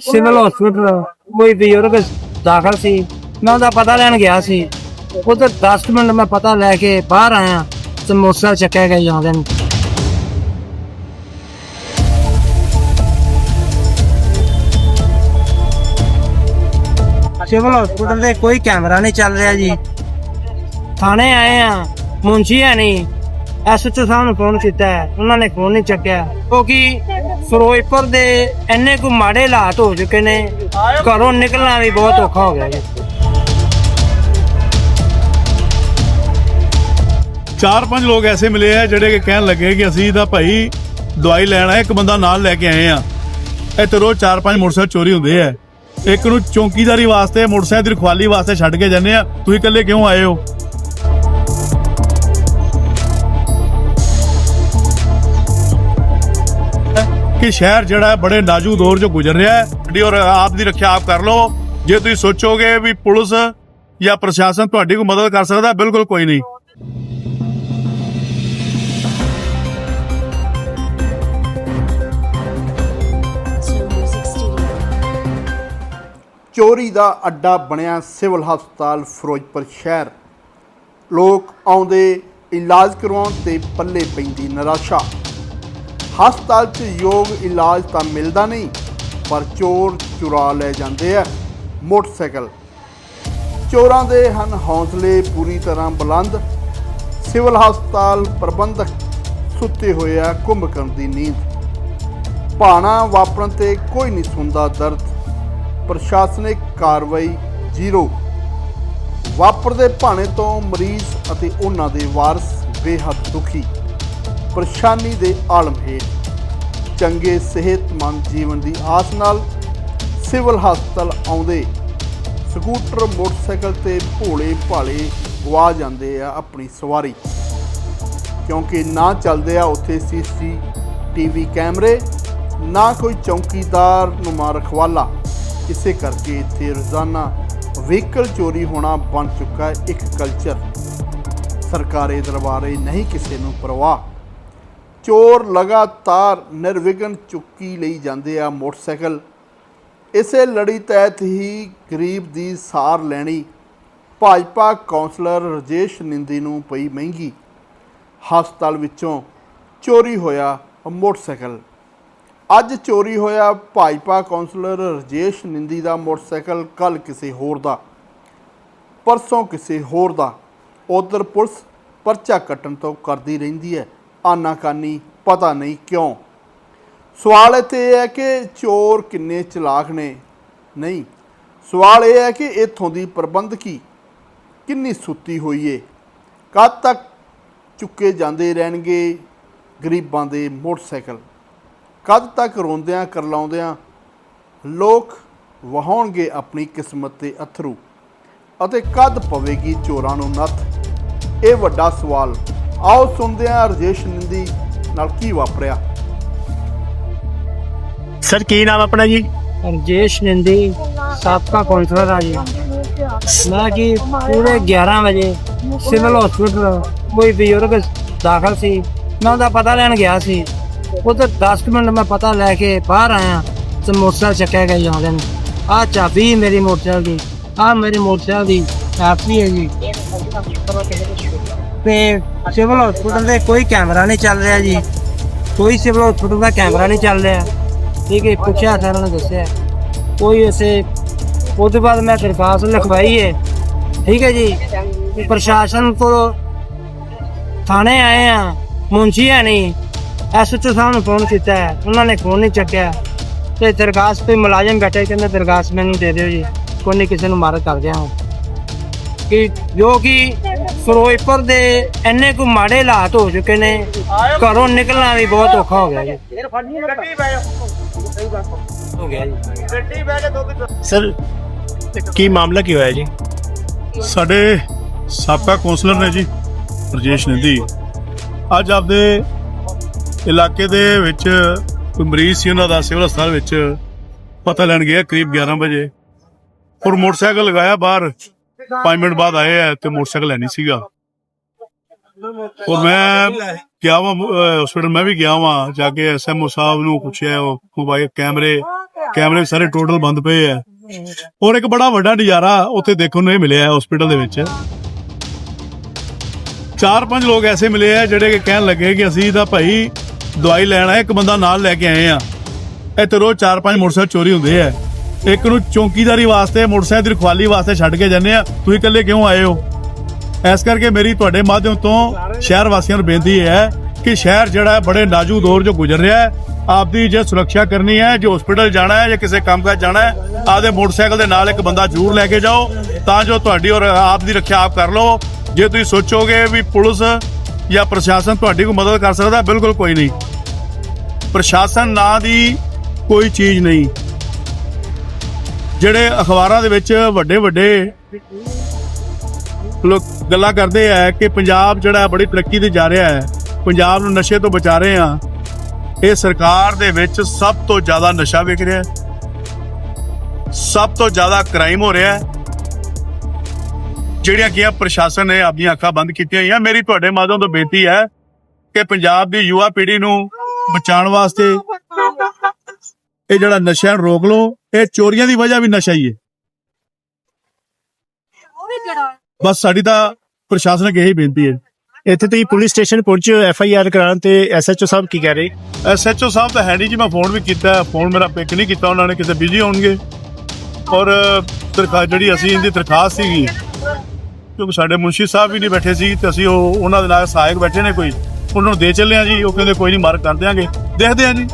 Civil hospital ਕੋਈ ਬਜ਼ੁਰਗ ਦਾਖਲ ਸੀ। ਮੈਂ ਉਹਦਾ ਪਤਾ ਲੈਣ ਗਿਆ ਸੀ। ਉਧਰ 10 ਮਿੰਟ ਮੈਂ ਪਤਾ ਲੈ ਕੇ ਬਾਹਰ ਆਇਆ ਤੇ ਮੋਟਰਸਾਈਕਲ ਚੱਕਿਆ ਗਿਆ ਜਾਂਦੇ ਨੂੰ ਸਿਵਲ ਹਸਪੀਟਲ ਦੇ ਕੋਈ ਕੈਮਰਾ ਨਹੀਂ ਚੱਲ ਰਿਹਾ ਜੀ। ਥਾਣੇ ਆਏ ਆ ਮੁੰਸ਼ੀ ਹੈ ਨਹੀਂ। ਐਸਐਚਓ ਸਾਹਿਬ ਨੂੰ ਫੋਨ ਕੀਤਾ ਹੈ, ਉਹਨਾਂ ਨੇ ਫੋਨ ਨਹੀਂ ਚੱਕਿਆ। ਕਿਉਂਕਿ ਫਿਰੋਜ਼ਪੁਰ ਦੇ ਇੰਨੇ ਕੁ ਮਾੜੇ ਹਾਲਾਤ ਹੋ ਚੁੱਕੇ ਨੇ। ਘਰੋਂ ਨਿਕਲਣਾ ਵੀ ਬਹੁਤ ਔਖਾ ਹੋ ਗਿਆ ਜੀ। ਚਾਰ ਪੰਜ ਲੋਕ ਐਸੇ ਮਿਲੇ ਆ ਜਿਹੜੇ ਕਿ ਕਹਿਣ ਲੱਗੇ ਕਿ ਅਸੀਂ ਤਾਂ ਭਾਈ ਦਵਾਈ ਲੈਣ ਆਏ, ਇੱਕ ਬੰਦਾ ਨਾਲ ਲੈ ਕੇ ਆਏ ਆ। ਇੱਥੇ ਰੋਜ਼ ਚਾਰ ਪੰਜ ਮੋਟਰਸਾਈਕਲ ਚੋਰੀ ਹੁੰਦੇ ਆ। ਇੱਕ ਨੂੰ ਚੌਂਕੀਦਾਰੀ ਵਾਸਤੇ, ਮੋਟਰਸਾਈਕਲ ਦੀ ਰਖਵਾਲੀ ਵਾਸਤੇ ਛੱਡ ਕੇ ਜਾਂਦੇ ਆ। ਤੁਸੀਂ ਇਕੱਲੇ ਕਿਉਂ ਆਏ ਹੋ? ਕਿ ਸ਼ਹਿਰ ਜਿਹੜਾ ਬੜੇ ਨਾਜ਼ੁਕ ਦੌਰ ਚੋਂ ਗੁਜ਼ਰ ਰਿਹਾ ਹੈ। ਔਰ ਆਪ ਦੀ ਰੱਖਿਆ ਆਪ ਕਰ ਲਓ। ਜੇ ਤੁਸੀਂ ਸੋਚੋਗੇ ਵੀ ਪੁਲਿਸ ਜਾਂ ਪ੍ਰਸ਼ਾਸਨ ਤੁਹਾਡੀ ਕੋਈ ਮਦਦ ਕਰ ਸਕਦਾ, ਬਿਲਕੁਲ ਕੋਈ ਨਹੀਂ। ਚੋਰੀ ਦਾ ਅੱਡਾ ਬਣਿਆ ਸਿਵਲ ਹਸਪਤਾਲ ਫਿਰੋਜ਼ਪੁਰ ਸ਼ਹਿਰ। ਲੋਕ ਆਉਂਦੇ ਇਲਾਜ ਕਰਵਾਉਣ ਤੇ ਪੱਲੇ ਪੈਂਦੀ ਨਿਰਾਸ਼ਾ। ਹਸਪਤਾਲ 'ਚ ਯੋਗ ਇਲਾਜ ਤਾਂ ਮਿਲਦਾ ਨਹੀਂ, ਪਰ ਚੋਰ ਚੁਰਾ ਲੈ ਜਾਂਦੇ ਆ ਮੋਟਰਸਾਈਕਲ। ਚੋਰਾਂ ਦੇ ਹਨ ਹੌਸਲੇ ਪੂਰੀ ਤਰ੍ਹਾਂ ਬੁਲੰਦ। ਸਿਵਲ ਹਸਪਤਾਲ ਪ੍ਰਬੰਧਕ ਸੁੱਤੇ ਹੋਏ ਆ ਕੁੰਭਕਰਨ ਦੀ ਨੀਂਦ। ਭਾਣਾ ਵਾਪਰਨ ਤੇ ਕੋਈ ਨਹੀਂ ਸੁਣਦਾ ਦਰਦ। ਪ੍ਰਸ਼ਾਸਨਿਕ ਕਾਰਵਾਈ ਜ਼ੀਰੋ। ਵਾਪਰਦੇ ਭਾਣੇ ਤੋਂ ਮਰੀਜ਼ ਅਤੇ ਉਹਨਾਂ ਦੇ ਵਾਰਸ ਬੇਹੱਦ ਦੁਖੀ। ਪਰੇਸ਼ਾਨੀ ਦੇ ਆਲਮ ਹੇਠ ਚੰਗੇ ਸਿਹਤਮੰਦ ਜੀਵਨ ਦੀ ਆਸ ਨਾਲ ਸਿਵਲ ਹਸਪਤਾਲ ਆਉਂਦੇ ਸਕੂਟਰ, ਮੋਟਰਸਾਈਕਲ ਤੇ ਭੋਲੇ ਭਾਲੇ ਗਵਾ ਜਾਂਦੇ ਆ ਆਪਣੀ ਸਵਾਰੀ। ਕਿਉਂਕਿ ਨਾ ਚੱਲਦੇ ਆ ਉੱਥੇ ਸੀਸੀ ਟੀਵੀ ਕੈਮਰੇ, ਨਾ ਕੋਈ ਚੌਕੀਦਾਰ ਨੁਮਾ ਰਖਵਾਲਾ। ਇਸੇ ਕਰਕੇ ਇੱਥੇ ਰੋਜ਼ਾਨਾ ਵਹੀਕਲ ਚੋਰੀ ਹੋਣਾ ਬਣ ਚੁੱਕਾ ਇੱਕ ਕਲਚਰ ਸਰਕਾਰੀ ਦਰਬਾਰੇ ਨਹੀਂ ਕਿਸੇ ਨੂੰ ਪਰਵਾਹ। ਚੋਰ ਲਗਾਤਾਰ ਨਿਰਵਿਘਨ ਚੁੱਕੀ ਲਈ ਜਾਂਦੇ ਆ ਮੋਟਰਸਾਈਕਲ। ਇਸੇ ਲੜੀ ਤਹਿਤ ਹੀ ਗਰੀਬ ਦੀ ਸਾਰ ਲੈਣੀ ਭਾਜਪਾ ਕੌਂਸਲਰ ਰਜੇਸ਼ ਨਿੰਦੀ ਨੂੰ ਪਈ ਮਹਿੰਗੀ। ਹਸਪਤਾਲ ਵਿੱਚੋਂ ਚੋਰੀ ਹੋਇਆ ਮੋਟਰਸਾਈਕਲ। ਅੱਜ ਚੋਰੀ ਹੋਇਆ ਭਾਜਪਾ ਕੌਂਸਲਰ ਰਜੇਸ਼ ਨਿੰਦੀ ਦਾ ਮੋਟਰਸਾਈਕਲ ਕੱਲ ਕਿਸੇ ਹੋਰ ਦਾ, ਪਰਸੋਂ ਕਿਸੇ ਹੋਰ ਦਾ। ਉਧਰ ਪੁਲਿਸ ਪਰਚਾ ਕੱਟਣ ਤੋਂ ਕਰਦੀ ਰਹਿੰਦੀ ਹੈ। ਆਨਾਕਾਨੀ, ਪਤਾ ਨਹੀਂ ਕਿਉਂ। ਸਵਾਲ ਇੱਥੇ ਇਹ ਹੈ ਕਿ ਚੋਰ ਕਿੰਨੇ ਚਲਾਕ ਨੇ? ਨਹੀਂ। ਸਵਾਲ ਇਹ ਹੈ ਕਿ ਇੱਥੋਂ ਦੀ ਪ੍ਰਬੰਧਕੀ ਕਿੰਨੀ ਸੁੱਤੀ ਹੋਈ ਏ? ਕਦ ਤੱਕ ਚੁੱਕੇ ਜਾਂਦੇ ਰਹਿਣਗੇ ਗਰੀਬਾਂ ਦੇ ਮੋਟਰਸਾਈਕਲ? ਕਦ ਤੱਕ ਰੋਂਦਿਆਂ ਕਰਲਾਉਂਦਿਆਂ ਲੋਕ ਵਹਾਉਣਗੇ ਆਪਣੀ ਕਿਸਮਤ ਤੇ ਅਥਰੂ? ਅਤੇ ਕਦ ਪਵੇਗੀ ਚੋਰਾਂ ਨੂੰ ਨੱਥ? ਇਹ ਵੱਡਾ ਸਵਾਲ ਆਓ ਸੁਣਦੇ ਹਾਂ ਰਜੇਸ਼ ਨਿੰਦੀ ਨਾਲ ਕੀ ਵਾਪਰਿਆ। ਸਰ ਕੀ ਨਾਮ ਆਪਣਾ ਜੀ? ਰਜੇਸ਼ ਨਿੰਦੀ ਸਾਬਕਾ ਕੌਂਸਲਰ ਆ ਜੀ। ਮੈਂ ਕਿ ਪੂਰੇ 11 ਵਜੇ ਸਿਵਲ ਹਸਪੀਟਲ ਕੋਈ ਬਜ਼ੁਰਗ ਦਾਖਲ ਸੀ। ਮੈਂ ਉਹਦਾ ਪਤਾ ਲੈਣ ਗਿਆ ਸੀ। ਉਧਰ 10 ਮਿੰਟ ਮੈਂ ਪਤਾ ਲੈ ਕੇ ਬਾਹਰ ਆਇਆ ਤੇ ਮੋਟਰਸਾਈਕਲ ਚੱਕਿਆ ਗਿਆ ਜਾਂਦੇ ਨੂੰ। ਆ ਚਾਬੀ ਮੇਰੀ ਮੋਟਰਸਾਈਕਲ ਦੀ ਆ ਮੇਰੀ ਮੋਟਰਸਾਈਕਲ ਦੀ ਚਾਬੀ ਹੈ ਜੀ। ਤੇ ਸਿਵਲ ਹਸਪੀਟਲ ਦੇ ਕੋਈ ਕੈਮਰਾ ਨਹੀਂ ਚੱਲ ਰਿਹਾ ਜੀ। ਕੋਈ ਸਿਵਲ ਹਸਪੀਟਲ ਦਾ ਕੈਮਰਾ ਨਹੀਂ ਚੱਲ ਰਿਹਾ। ਠੀਕ ਹੈ ਪੁੱਛਿਆ ਸਾਰਿਆਂ ਨੇ ਦੱਸਿਆ। ਕੋਈ ਐਸੇ ਉਸ ਤੋਂ ਬਾਅਦ ਮੈਂ ਦਰਖਾਸਤ ਲਿਖਵਾਈ ਹੈ। ਠੀਕ ਹੈ ਜੀ। ਪ੍ਰਸ਼ਾਸਨ ਕੋਲ ਥਾਣੇ ਆਏ ਆ ਮੁੰਸ਼ੀ ਹੈ ਨਹੀਂ। ਐਸਐਚਓ ਸਾਹਿਬ ਨੂੰ ਫੋਨ ਕੀਤਾ ਹੈ, ਉਹਨਾਂ ਨੇ ਫੋਨ ਨਹੀਂ ਚੱਕਿਆ। ਤੇ ਦਰਖਾਸਤ ਤੇ ਮੁਲਾਜ਼ਮ ਬੈਠੇ ਕਹਿੰਦੇ ਦਰਖਾਸਤ ਮੈਨੂੰ ਦੇ ਦਿਓ ਜੀ। ਕੋਈ ਨਹੀਂ ਕਿਸੇ ਨੂੰ ਮਾਰ ਕਰ ਹਾਂ। ਕਿ ਜੋ ਕਿ ਫਿਰੋਜ਼ਪੁਰ ਦੇ ਇੰਨੇ ਕੁ ਮਾੜੇ ਹਾਲਾਤ ਹੋ ਚੁੱਕੇ ਨੇ। ਘਰੋਂ ਨਿਕਲਣਾ ਵੀ ਬਹੁਤ ਔਖਾ ਹੋ ਗਿਆ ਜੀ। ਹੋ ਗਿਆ ਜੀ ਸਰ ਕੀ ਮਾਮਲਾ ਕੀ ਹੋਇਆ ਜੀ? ਸਾਡੇ ਸਾਬਕਾ ਕੌਂਸਲਰ ਨੇ ਜੀ ਰਜੇਸ਼ ਨਿੰਦੀ ਅੱਜ ਆਪਦੇ ਇਲਾਕੇ ਦੇ ਵਿੱਚ ਕੋਈ ਮਰੀਜ਼ ਸੀ ਉਹਨਾਂ ਦਾ ਸਿਵਲ ਹਸਪਤਾਲ ਵਿੱਚ ਪਤਾ ਲੈਣ ਗਿਆ ਕਰੀਬ 11 ਵਜੇ। ਔਰ ਮੋਟਰਸਾਈਕਲ ਲਗਾਇਆ ਬਾਹਰ। 5 ਮਿੰਟ ਬਾਅਦ ਆਏ ਆ ਤੇ ਮੋਟਰਸਾਈਕਲ ਲੈਣੀ ਸੀਗਾ। ਔਰ ਮੈਂ ਗਿਆ ਵਾਂ ਹਸਪੀਟਲ ਮੈਂ ਵੀ ਗਿਆ ਵਾਂ, ਜਾ ਕੇ ਐਸਐਮਓ ਸਾਹਿਬ ਨੂੰ ਪੁੱਛਿਆ, ਉਹ ਮੋਬਾਈਲ ਕੈਮਰੇ ਕੈਮਰੇ ਸਾਰੇ ਟੋਟਲ ਬੰਦ ਪਏ ਆ। ਔਰ ਇੱਕ ਬੜਾ ਵੱਡਾ ਨਜ਼ਾਰਾ ਉੱਥੇ ਦੇਖਣ ਨੂੰ ਇਹ ਮਿਲਿਆ ਹਸਪੀਟਲ ਦੇ ਵਿੱਚ। ਚਾਰ ਪੰਜ ਲੋਕ ਐਸੇ ਮਿਲੇ ਆ ਜਿਹੜੇ ਕਿ ਕਹਿਣ ਲੱਗੇ ਕਿ ਅਸੀਂ ਤਾਂ ਭਾਈ ਦਵਾਈ ਲੈਣ ਆਏ, ਇੱਕ ਬੰਦਾ ਨਾਲ ਲੈ ਕੇ ਆਏ ਆ। ਇੱਥੇ ਰੋਜ਼ ਚਾਰ ਪੰਜ ਮੋਟਰਸਾਈਕਲ ਚੋਰੀ ਹੁੰਦੇ ਆ। ਇੱਕ ਨੂੰ ਚੌਂਕੀਦਾਰੀ ਵਾਸਤੇ, ਮੋਟਰਸਾਈਕਲ ਦੀ ਰਖਵਾਲੀ ਵਾਸਤੇ ਛੱਡ ਕੇ ਜਾਂਦੇ ਆ। ਤੁਸੀਂ ਇਕੱਲੇ ਕਿਉਂ ਆਏ ਹੋ? ਇਸ ਕਰਕੇ ਮੇਰੀ ਤੁਹਾਡੇ ਮਾਧਿਅਮ ਤੋਂ ਸ਼ਹਿਰ ਵਾਸੀਆਂ ਨੂੰ ਬੇਨਤੀ ਹੈ ਕਿ ਸ਼ਹਿਰ ਜਿਹੜਾ ਹੈ, ਬੜੇ ਨਾਜ਼ੁਕ ਦੌਰ ਜੋ ਗੁਜ਼ਰ ਰਿਹਾ ਹੈ। ਆਪਦੀ ਜੇ ਸੁਰੱਖਿਆ ਕਰਨੀ ਹੈ, ਜੇ ਹਸਪੀਟਲ ਜਾਣਾ ਹੈ, ਜਾਂ ਕਿਸੇ ਕੰਮ ਕਾਜ ਜਾਣਾ ਹੈ, ਆਪਦੇ ਮੋਟਰਸਾਈਕਲ ਦੇ ਨਾਲ ਇੱਕ ਬੰਦਾ ਜ਼ਰੂਰ ਲੈ ਕੇ ਜਾਓ। ਤਾਂ ਜੋ ਤੁਹਾਡੀ ਔਰ ਆਪ ਦੀ ਰੱਖਿਆ ਆਪ ਕਰ ਲਓ। ਜੇ ਤੁਸੀਂ ਸੋਚੋਗੇ ਵੀ ਪੁਲਿਸ ਜਾਂ ਪ੍ਰਸ਼ਾਸਨ ਤੁਹਾਡੀ ਕੋਈ ਮਦਦ ਕਰ ਸਕਦਾ, ਬਿਲਕੁਲ ਕੋਈ ਨਹੀਂ। ਪ੍ਰਸ਼ਾਸਨ ਨਾਂ ਦੀ ਕੋਈ ਚੀਜ਼ ਨਹੀਂ। ਜਿਹੜੇ ਅਖਬਾਰਾਂ ਦੇ ਵਿੱਚ ਵੱਡੇ ਵੱਡੇ ਲੋਕ ਗੱਲਾਂ ਕਰਦੇ ਆ ਕਿ ਪੰਜਾਬ ਜਿਹੜਾ ਬੜੀ ਤਰੱਕੀ ਤੇ ਜਾ ਰਿਹਾ ਹੈ, ਪੰਜਾਬ ਨੂੰ ਨਸ਼ੇ ਤੋਂ ਬਚਾ ਰਹੇ ਆ ਇਹ ਸਰਕਾਰ ਦੇ ਵਿੱਚ ਸਭ ਤੋਂ ਜ਼ਿਆਦਾ ਨਸ਼ਾ ਵਿਕ ਰਿਹਾ ਹੈ, ਸਭ ਤੋਂ ਜ਼ਿਆਦਾ ਕ੍ਰਾਈਮ ਹੋ ਰਿਹਾ ਹੈ, ਜਿਹੜੀਆਂ ਕਿ ਪ੍ਰਸ਼ਾਸਨ ਨੇ ਆਪਣੀਆਂ ਅੱਖਾਂ ਬੰਦ ਕੀਤੀਆਂ ਹੋਈਆਂ। ਮੇਰੀ ਤੁਹਾਡੇ ਮਾਧਿਅਮ ਤੋਂ ਬੇਨਤੀ ਹੈ ਕਿ ਪੰਜਾਬ ਦੀ ਯੁਵਾ ਪੀੜ੍ਹੀ ਨੂੰ ਬਚਾਉਣ ਵਾਸਤੇ ਇਹ ਜਿਹੜਾ ਨਸ਼ਾ ਨੂੰ ਰੋਕ ਲਓ ਇਹ ਚੋਰੀਆਂ ਦੀ ਵਜ੍ਹਾ ਵੀ ਨਸ਼ਾ ਹੀ ਹੈ। ਬਸ ਸਾਡੀ ਤਾਂ ਪ੍ਰਸ਼ਾਸਨਕ ਇਹੀ ਬੇਨਤੀ ਹੈ। ਇੱਥੇ ਤੁਸੀਂ ਪੁਲਿਸ ਸਟੇਸ਼ਨ ਪਹੁੰਚੇ ਹੋ ਐਫ ਆਈ ਆਰ ਕਰਾਉਣ ਤੇ ਐਸਐਚਓ ਸਾਹਿਬ ਕੀ ਕਹਿ ਰਹੇ? ਐਸਐਚਓ ਸਾਹਿਬ ਤਾਂ ਹੈ ਨਹੀਂ ਜੀ ਮੈਂ ਫੋਨ ਵੀ ਕੀਤਾ ਫੋਨ ਮੇਰਾ ਪਿਕ ਨਹੀਂ ਕੀਤਾ ਉਹਨਾਂ ਨੇ ਕਿਤੇ ਬਿਜ਼ੀ ਹੋਣਗੇ। ਔਰ ਤਰਖਾ ਜਿਹੜੀ ਅਸੀਂ ਇਹਦੀ ਦਰਖਾਸਤ ਸੀਗੀ ਕਿਉਂਕਿ ਸਾਡੇ ਮੁਨਸ਼ੀ ਸਾਹਿਬ ਵੀ ਨਹੀਂ ਬੈਠੇ ਸੀ ਤੇ ਅਸੀਂ ਉਹ ਉਹਨਾਂ ਦੇ ਨਾਲ ਸਹਾਇਕ ਬੈਠੇ ਨੇ ਕੋਈ। ਉਹਨਾਂ ਨੂੰ ਦੇ ਚੱਲੇ ਆ ਜੀ ਉਹ ਕਹਿੰਦੇ ਕੋਈ ਨਹੀਂ ਮਾਰਕ ਕਰ ਦਿਆਂਗੇ। ਦੇਖਦੇ ਆ ਜੀ।